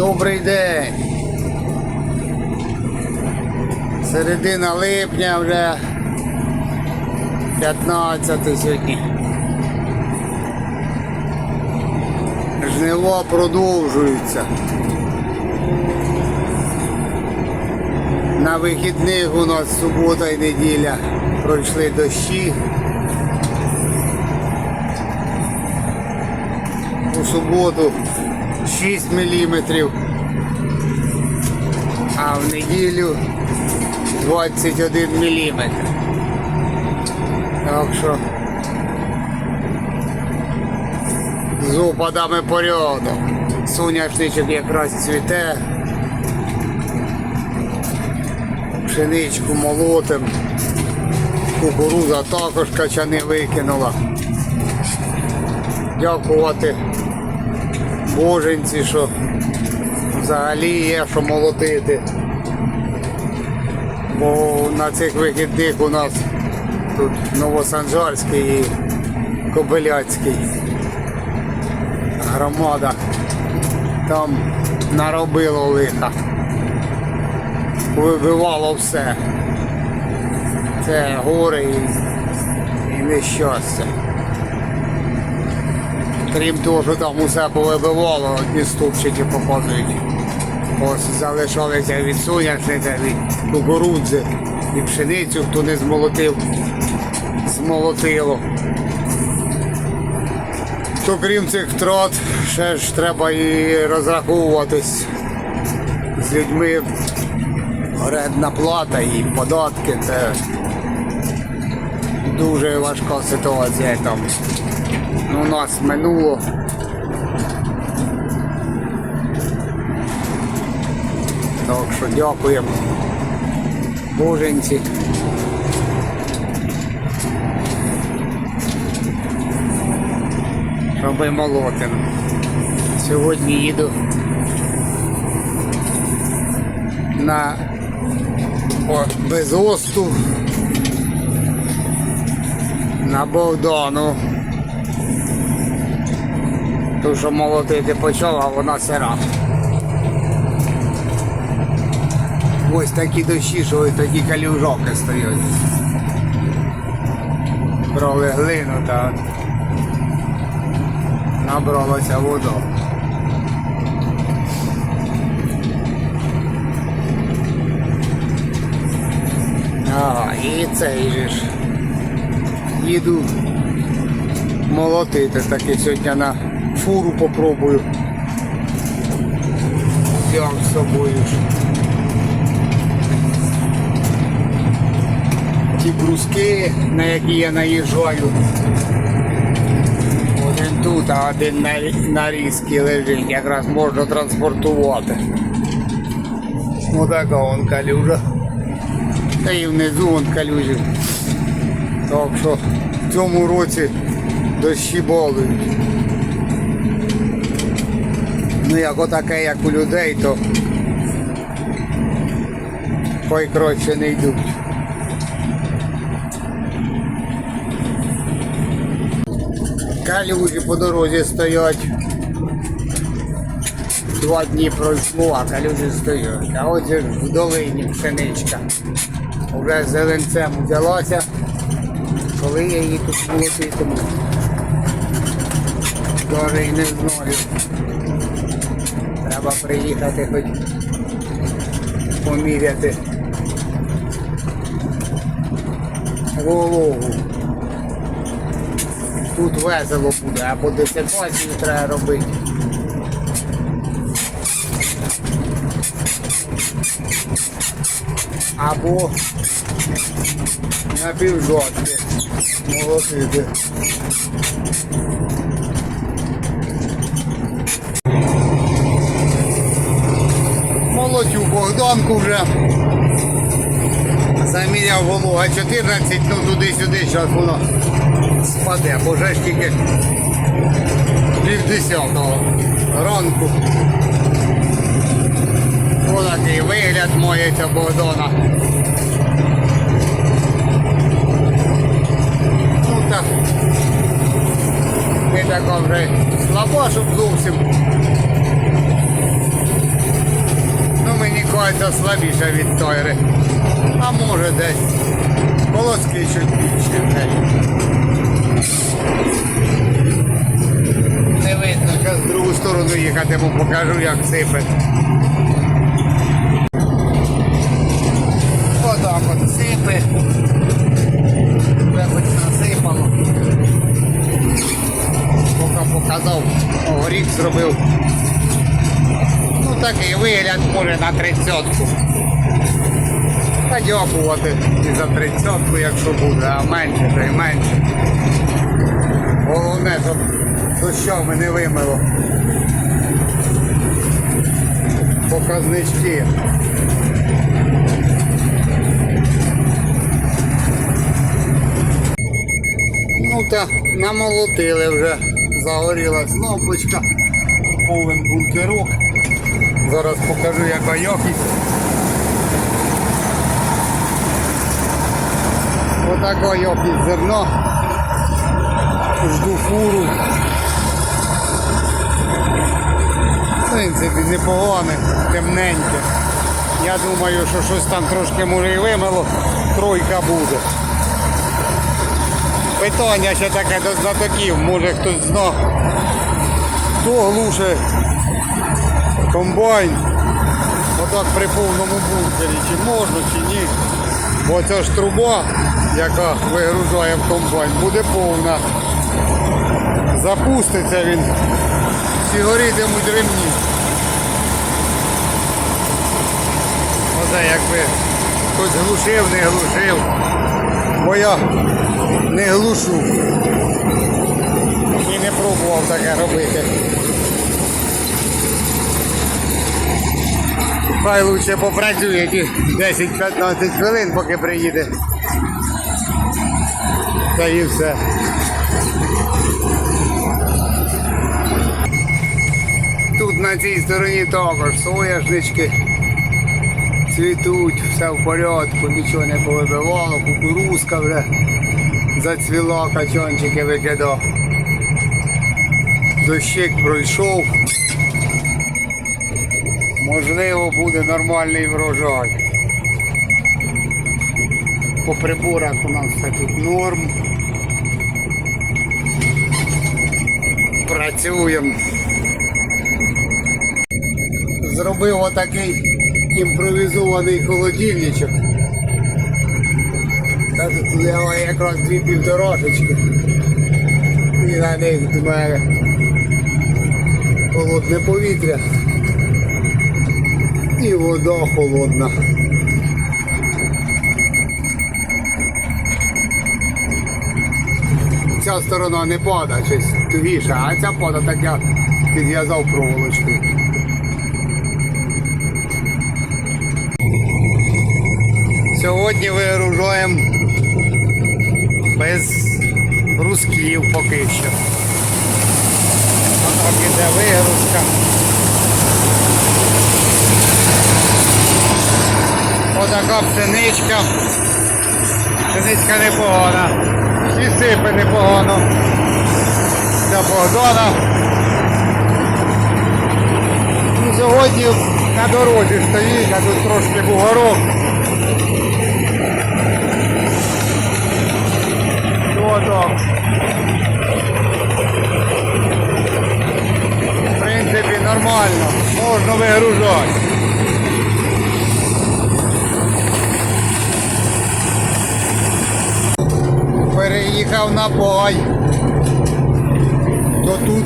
Добрий день. Середина липня вже 15 сьогодні. Жнива продовжуються. На вихідних у нас субота і неділя пройшли дощі. У суботу 6 міліметрів, а в неділю 21 міліметр. Так що з опадами порядок. Соняшничок якраз цвіте. Пшеничку молотим. Кукуруза також качани викинула. Дякувати боженці, що взагалі є що молотити. Бо на цих вихідних у нас тут Новосанжарський і Кобиляцький громада там наробило лиха. Вибивало все. Це горе і, і нещастя. Крім того, що там усе повибивало, одні ступчики показують. Ось залишалися від соняшника, від кукурудзи і пшеницю, хто не змолотив, змолотило. То крім цих втрат, ще ж треба і розраховуватись з людьми. Орендна плата і податки це дуже важка ситуація там. Ну, у нас минуло. Так що дякуємо боженці. Що ми молотим. Сьогодні їду на о, Безосту на Богдану. Що молотити почав, а вона сира. Ось такі дощі, що ось такі калюжоки стоять. Брали глину та набралося воду. Ага, і цей же ж. Їду молотити таки сьогодні на фуру попробую. Взяв з собою. Ті бруски, на які я наїжджаю. Один тут, а один на, на різкі лежить, якраз можна транспортувати. Отака вон калюжа. Та і внизу вон калюжі. Так що в цьому році дощі балують. Ну як отаке, як у людей, то пой коротше не йдуть. Калюжі по дорозі стоять. Два дні пройшло, а калюжі стоять. А ж в долині пшеничка. Уже зеленцем взялася, коли я її тут молотитиму. Даже і не знаю. Треба приїхати хоч поміряти вологу. Тут весело буде, або десикацію треба робити. Або на півжотки молотити. Молотю Богданку вже. Заміряв волога 14, ну туди-сюди, зараз воно спаде, бо вже ж тільки пів десятого ранку. Ось такий вигляд моється Богдана. Ну так. Не така вже слаба, щоб зовсім ця слабіша від тойри. А може десь полоски чуть більше в неї. Не видно, зараз в другу сторону їхати, бо покажу, як сипе. Вигляд на тридцятку. Та дякувати і за тридцятку, якщо буде, а менше, то й менше. Головне, щоб дощами не вимило. Показнички. Ну та намолотили вже. Загорілась лампочка, повен бункерок. Зараз покажу яка якість. Отака якість зерна. Жду фуру. В принципі, непогане, темненьке. Я думаю, що щось там трошки може і вимило, тройка буде. Питання ще таке до знатоків, може хтось зна. Хто глуше комбайн отак при повному бункері, чи можна, чи ні. Бо ця ж труба, яка вигружає в комбайн, буде повна. Запуститься він, всі горітимуть ремні. Оце якби хтось глушив, не глушив. Бо я не глушу. І не пробував таке робити. Хай лучше попрацює ті 10-15 хвилин, поки приїде. Та і все. Тут на цій стороні також соняшнички цвітуть, все в порядку, нічого не повибивало, кукурузка вже зацвіла, качанчики викидав. Дощик пройшов. Можливо, буде нормальний врожай. По приборах у нас все тут норм. Працюємо. Зробив отакий імпровізований холодильничок. Та тут якраз дві півторашечки. І на них мене холодне повітря. І вода холодна. Ця сторона не пада, щось тугіше, а ця пада так я підв'язав проволочкою. Сьогодні вигружаємо без брусків поки що. Так іде вигрузка. Отака пшеничка. Пшеничка непогана. І сипе непогано. Для Богдана. Ну, Сьогодні на дорозі стоїть, а тут трошки бугорок. Отак. В принципі, нормально. Можна вигружати. Переїхав на бой. То тут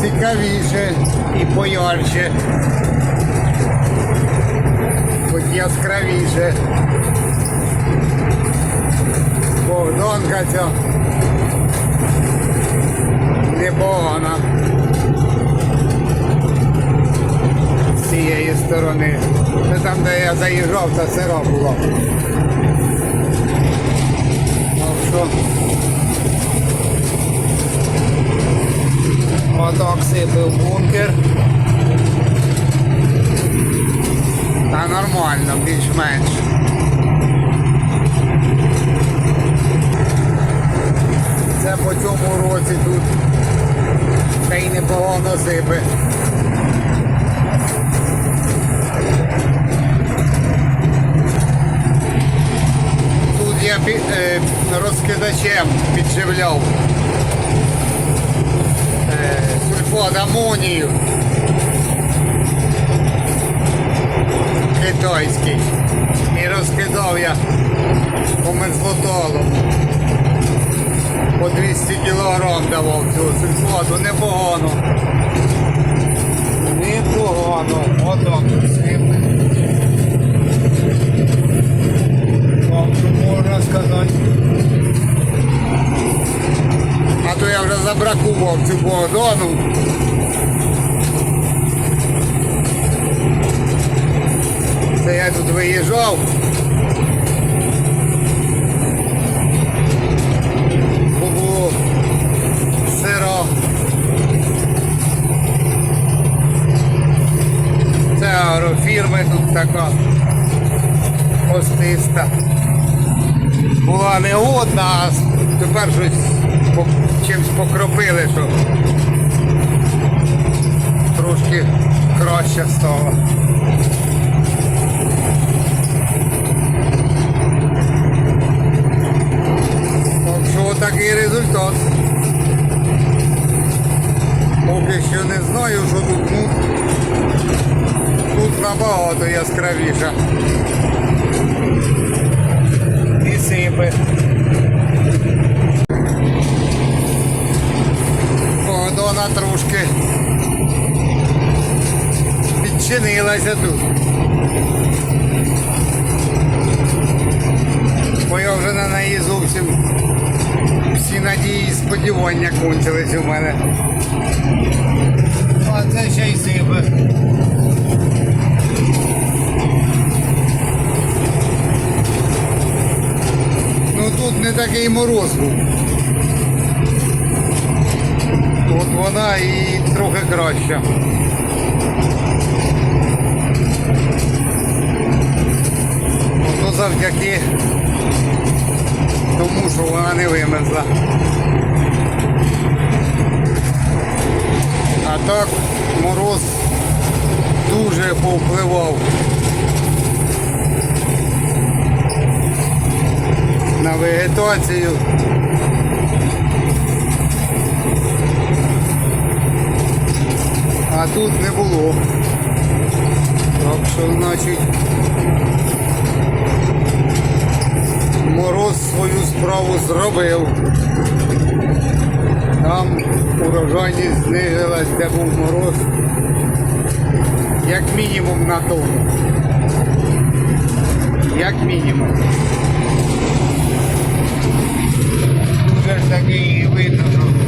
цікавіше і поярче. Хоч яскравіше. Богданка ця непогана. З цієї сторони. Це там, де я заїжджав, та сира була. Так отак сипив бункер. Та нормально, більш-менш. Це по цьому році тут ще й непогано сипе. Підживляв е, сульфат амонію. Китайський. І розкидав я по мерзлоталу. По 200 кілограм давав цього сульфату, непогано. Непогано. Отак що можна сказати. А то я вже забракував цю погодону. Це я тут виїжджав. Що трошки краще стало. Так що такий результат. Поки що не знаю, що тут ну, тут набагато яскравіше. І сипи. Погодона трошки підчинилася тут. Бо я вже на неї зовсім всі надії і сподівання кончились у мене. А це ще й сипе. Ну тут не такий мороз був. От вона і трохи краща. Завдяки тому, що вона не вимерзла. А так мороз дуже повпливав на вегетацію. А тут не було. Так що, значить, мороз свою справу зробив. Там урожайність знизилась, де був мороз, як мінімум на тонну. Як мінімум. Вже ж таки видно, що